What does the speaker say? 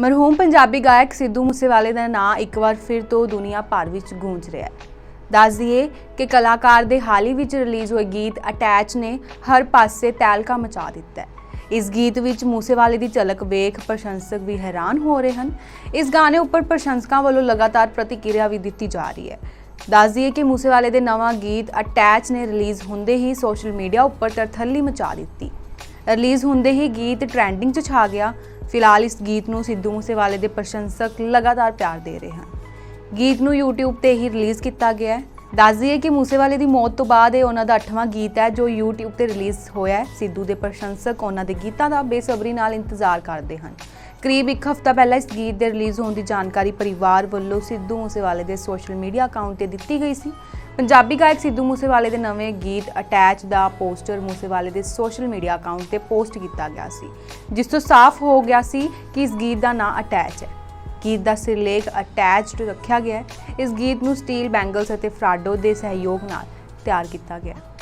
ਮਰਹੂਮ ਪੰਜਾਬੀ ਗਾਇਕ ਸਿੱਧੂ ਮੂਸੇਵਾਲੇ ਦਾ ਨਾਂ ਇੱਕ ਵਾਰ ਫਿਰ ਤੋਂ ਦੁਨੀਆ ਭਰ ਵਿੱਚ ਗੂੰਜ ਰਿਹਾ ਹੈ। ਦੱਸ ਦਈਏ ਕਿ ਕਲਾਕਾਰ ਦੇ ਹਾਲ ਹੀ ਵਿੱਚ ਰਿਲੀਜ਼ ਹੋਏ ਗੀਤ ਅਟੈਚ ਨੇ ਹਰ ਪਾਸੇ ਤਹਿਲਕਾ ਮਚਾ ਦਿੱਤਾ ਹੈ। ਇਸ ਗੀਤ ਵਿੱਚ ਮੂਸੇਵਾਲੇ ਦੀ ਝਲਕ ਵੇਖ ਪ੍ਰਸ਼ੰਸਕ ਵੀ ਹੈਰਾਨ ਹੋ ਰਹੇ ਹਨ। ਇਸ ਗਾਣੇ ਉੱਪਰ ਪ੍ਰਸ਼ੰਸਕਾਂ ਵੱਲੋਂ ਲਗਾਤਾਰ ਪ੍ਰਤੀਕਿਰਿਆ ਵੀ ਦਿੱਤੀ ਜਾ ਰਹੀ ਹੈ। ਦੱਸ ਦਈਏ ਕਿ ਮੂਸੇਵਾਲੇ ਦੇ ਨਵਾਂ ਗੀਤ ਅਟੈਚ ਨੇ ਰਿਲੀਜ਼ ਹੁੰਦੇ ਹੀ ਸੋਸ਼ਲ ਮੀਡੀਆ ਉੱਪਰ ਤਰਥੱਲੀ ਮਚਾ ਦਿੱਤੀ। ਰਿਲੀਜ਼ ਹੁੰਦੇ ਹੀ ਗੀਤ ਟ੍ਰੈਂਡਿੰਗ 'ਚ ਛਾ ਗਿਆ। ਫਿਲਹਾਲ ਇਸ ਗੀਤ ਨੂੰ ਸਿੱਧੂ ਮੂਸੇਵਾਲੇ ਦੇ ਪ੍ਰਸ਼ੰਸਕ ਲਗਾਤਾਰ ਪਿਆਰ ਦੇ ਰਹੇ ਹਨ। ਗੀਤ ਨੂੰ YouTube ਤੇ ਹੀ ਰਿਲੀਜ਼ ਕੀਤਾ ਗਿਆ ਹੈ। ਦੱਸ ਦਈਏ ਕਿ ਮੂਸੇਵਾਲੇ ਦੀ ਮੌਤ ਤੋਂ ਬਾਅਦ ਇਹ ਉਹਨਾਂ ਦਾ 8ਵਾਂ ਗੀਤ ਹੈ, ਜੋ YouTube ਤੇ ਰਿਲੀਜ਼ ਹੋਇਆ ਹੈ। ਸਿੱਧੂ ਦੇ ਪ੍ਰਸ਼ੰਸਕ ਉਹਨਾਂ ਦੇ ਗੀਤਾਂ ਦਾ ਬੇਸਬਰੀ ਨਾਲ ਇੰਤਜ਼ਾਰ ਕਰਦੇ ਹਨ। ਕਰੀਬ ਇੱਕ ਹਫ਼ਤਾ ਪਹਿਲਾਂ ਇਸ ਗੀਤ ਦੇ ਰਿਲੀਜ਼ ਹੋਣ ਦੀ ਜਾਣਕਾਰੀ ਪਰਿਵਾਰ ਵੱਲੋਂ ਸਿੱਧੂ ਮੂਸੇਵਾਲੇ ਦੇ ਸੋਸ਼ਲ ਮੀਡੀਆ ਅਕਾਊਂਟ ਤੇ ਦਿੱਤੀ ਗਈ ਸੀ। ਪੰਜਾਬੀ ਗਾਇਕ ਸਿੱਧੂ ਮੂਸੇਵਾਲੇ ਦੇ ਨਵੇਂ ਗੀਤ ਅਟੈਚ ਦਾ ਪੋਸਟਰ ਮੂਸੇਵਾਲੇ ਦੇ ਸੋਸ਼ਲ ਮੀਡੀਆ ਅਕਾਊਂਟ ਤੇ ਪੋਸਟ ਕੀਤਾ ਗਿਆ ਸੀ, ਜਿਸ ਤੋਂ ਸਾਫ਼ ਹੋ ਗਿਆ ਸੀ ਕਿ ਇਸ ਗੀਤ ਦਾ ਨਾਂ ਅਟੈਚ ਹੈ। ਗੀਤ ਦਾ ਸਿਰਲੇਖ ਅਟੈਚਡ ਰੱਖਿਆ ਗਿਆ ਹੈ। ਇਸ ਗੀਤ ਨੂੰ ਸਟੀਲ ਬੈਂਗਲਸ ਅਤੇ ਫਰਾਡੋ ਦੇ ਸਹਿਯੋਗ ਨਾਲ ਤਿਆਰ ਕੀਤਾ ਗਿਆ ਹੈ।